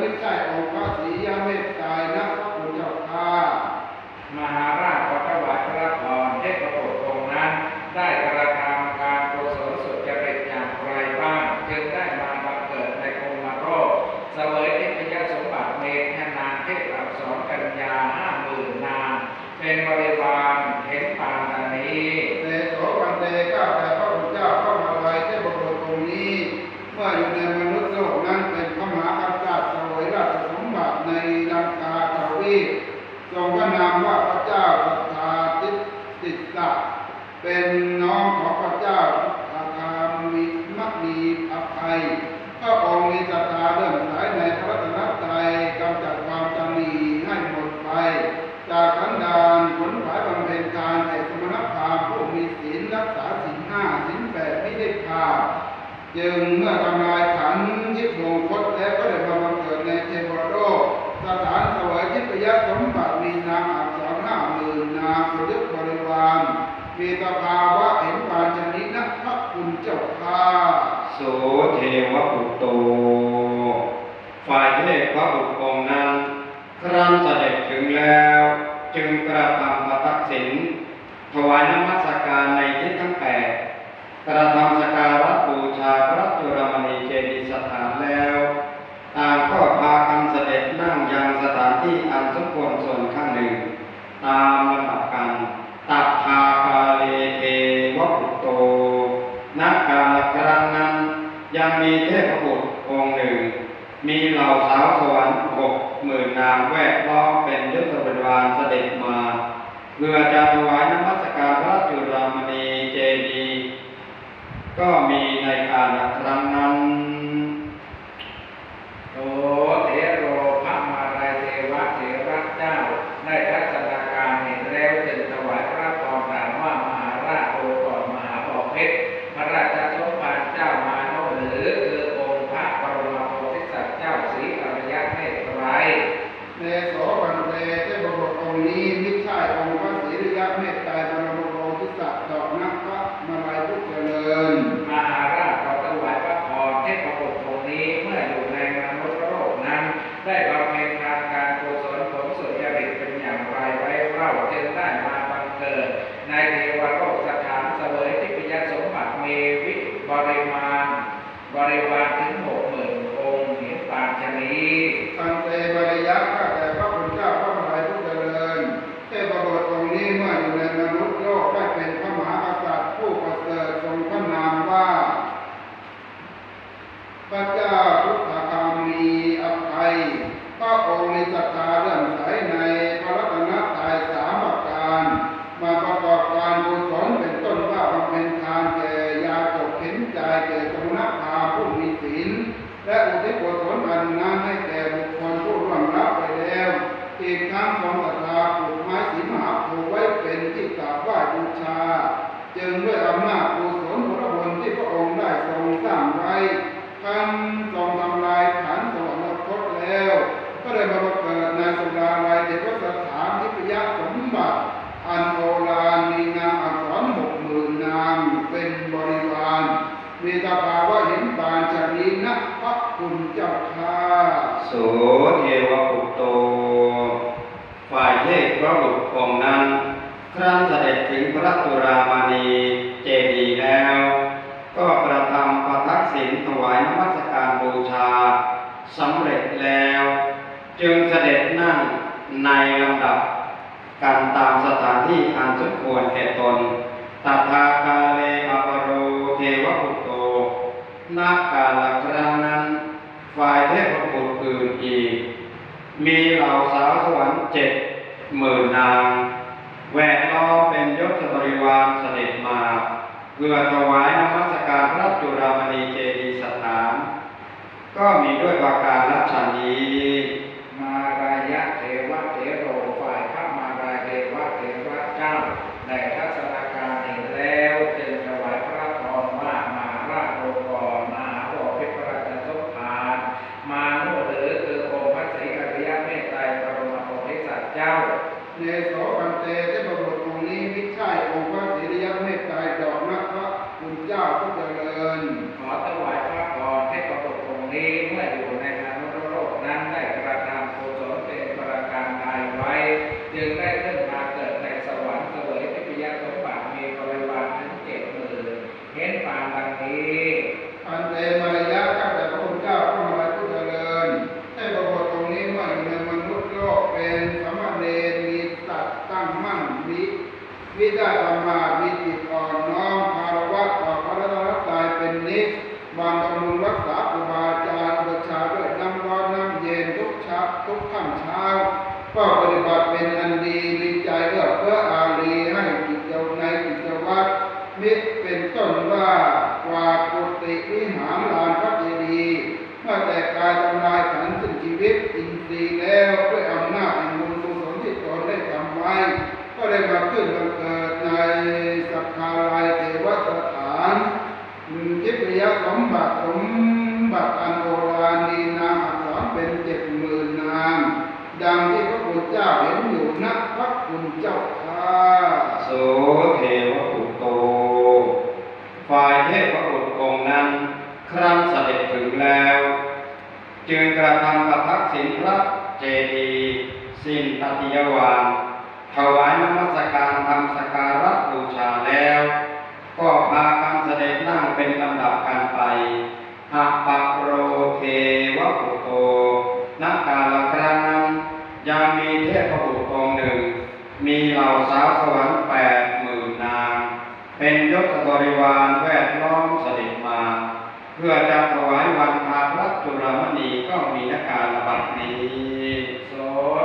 ไม่ใช่องค์พระศรียเมตตายนะพระคุณเจ้าค่ามหาราชขอถวายพระพรเห้พระโอษงนั้น ได้กระทำการโกศลสุจริตอย่างไรบ้างจึงได้มาบังเกิดในกรมโรคเสวยทิพยสมบัติเมธนานเทพอักษรกัญญาห้าหมื่นนานเป็นบริบาลเห็นปานนี้เตโสกันเตก้าแต่พระพุทธเจ้าเข้ามาลัยเทพบุตรองค์นี้เมื่ออยู่ใน จึงเมื่อทำลายขันธ์ที่โงคตแล้วก็ได้มาบังเกิดในเทวโลกสถานเสวยทิพยสมบัติมีนามอักษรห้าหมื่นนามประยุกต์บริวารมีสภาวะเห็นปานชนิดนักพระคุณเจ้าข้าโสเทวปุตโต ฝ่ายเทพพระบุตรองนั้น ครั้นเสด็จถึงแล้ว จึงกระทำประทักษิณถวายนมัสการในทิศทั้งแปดกระทำสการะบูชาพระจุลมณีเจดีสถานแล้วต่างก็พากันเสด็จนั่งยังสถานที่อันสมควรส่วนข้างหนึ่ง ตามลำดับกันตัดทากาเลเทวปุตโตนักการละครั้งนั้น ยังมีเทพบุตรองค์หนึ่ง มีเหล่าสาวสวรรค์หกหมื่นนางแวดล้อมเป็นยศบริวารเสด็จมาเพื่อจะถวายนมัสการพระจุลามณีเจดี ก็มีในการละครั้งนั้น โสเถโรพระมาลัยเทวะเถระเจ้า ได้ทัศนาการเห็นแล้วจึงถวายพระพรถามว่ามหาราชโอก่อนมหาบอเพชรพระราชสมภารเจ้ามาโนหรือคือองค์พระปรมาโพธิสัตว์เจ้าศรีอริยเมตไตร เนโสวันเตเทพบุตรองค์นี้มิใช่องค์พระศรีริยะเมตไตรบรมโพธิสัตว์ดอกนักพระมาลัยพุทธเจริญ มหาราชขอถวายพระพรเทพบุตรองค์นี้เมื่ออยู่ในมนุษย์โลกนั้น ได้บำเพ็ญทานการกุศลผลสุจริตเป็นอย่างไรไว้เล่าจึงได้มาบังเกิด ในเทวโลกสถานเสวยทิพยสมบัติมีวิบ ริมาณบริวารถึงหกหมื่นองค์เห็นปานชนี ตันเตบริยะข้าแต่พระคุณเจ้าพระมาลัยพุทธเจริญ เทพบุตรองค์นี้เมื่ออยู่ในมนุษย์โลกได้เป็นพระมหากษัตริย์ผู้ประเสริฐทรงพระนามว่า พระเจ้าพุทธคามีอภัย พระองค์มีศรัทธาเลื่อมใสในพระรัตนตรัยสามประการ มาประกอบการกุศลเป็นต้นว่าบำเพ็ญทานแก่ยาจกเข็นใจแก่สมณพราหมณ์ผู้มีศีล และอุทิศกุศลอันนั้นให้แก่บุคคลผู้ร่วงรับไปแล้ว อีก จ้าข้าโสเทวปุตโต ฝ่ายเทพพระบุตรองนั้น ครั้นเสด็จถึงพระตุรามณีเจดีแล้ว ก็กระทำประทักษิณถวายนมัสการบูชาสำเร็จแล้ว จึงเสด็จนั่งในลำดับการตามสถานที่อันสมควรแก่ตนตถากาเลอปโรเทวปุตโตนาการลครั้งนั้น ฝ่ายเทพบุตรอื่นอีก มีเหล่าสาวสวรรค์เจ็ดหมื่นนาง แวดล้อมเป็นยศบริวารเสด็จมาเพื่อถวายนมัสการพระจุลามณีเจดีสถาน ก็มีด้วยประการลัชนีมารายะเทวะเถโรฝ่ายพระมารายเทวะเถระเจ้าได้ทัศนาการเห็นแล้วจึงถวายพระพรว่ามหาราชโลกรมหาบพิตรพระราชสมภารมาโนหรือคือองค์พระศรีอริยเมตไตรปรมโพธิสัตว์เจ้า เน ปันเตเทพบุตรองค์นี้วิชัยองค์พระศิริยเมตไตรดอกนักพระคุณเจ้าผู้เจริญ ขอถวายพระพรเทพบุตรองค์นี้เมื่ออยู่ในอนุโลกนั้นได้กระทำกุศลเป็นประการใดไว้ จึงได้ขึ้นมาเกิดในสวรรค์เสวยทิพยสมบัติมีบริวารถึงเจ็ดหมื่นเห็นปานดังนี้ ปันเตมารยะข้าแต่พระคุณเจ้าพระมหาผู้เจริญเทพบุตรองค์นี้เมื่ออยู่ในมนุษย์โลกเป็นสามเณรมีสัตว์ตั้งมั่น มิได้ประมามีจิตอ่อนน้อมคารวะต่อพระรัตนตรัยเป็นนิสบำบำรุงรักษาครูบาอาจารย์ประชาด้วยน้ำร้อนน้ำเย็นทุกเช้าทุกค่ำเช้าก็ปฏิบัติเป็นอันดีมีใจเอื้อเพื่ออารีให้กิจเจ้าในกิจวัตรมิตรเป็นต้นว่ากว่ากุฏิวิหารลานพระเจดีย์เมื่อแต่กายทำลายขันธ์ซึ่งชีวิตอินทรีย์แล้วด้วยอำนาจแห่งบุญกุศลที่ตนได้ทำไว้ ก็ได้มาขึ้นบังเกิดในสัทธาลัยเทวสถานทิพยสม บัติสมบัติอันโบราณนีนามอักษรเป็นเจ็ดหมื่นนามดังที่พระพุทธเจ้าเห็นอยู่นักพระคุณเจ้าค่าโสเทวปุตโต ฝ่ายเทพบุตรองค์นั้น ครั้นเสด็จถึงแล้ว จึงกระทำประทักษิณพระเจดีย์สินตติยวานถวายนมัสก เหล่าสาวสวรรค์แปดหมื่นนาง เป็นยศบริวารแวดล้อมเสด็จมา เพื่อจะถวายวันพาพระจุลมณีก็มีนาการระบัดนี้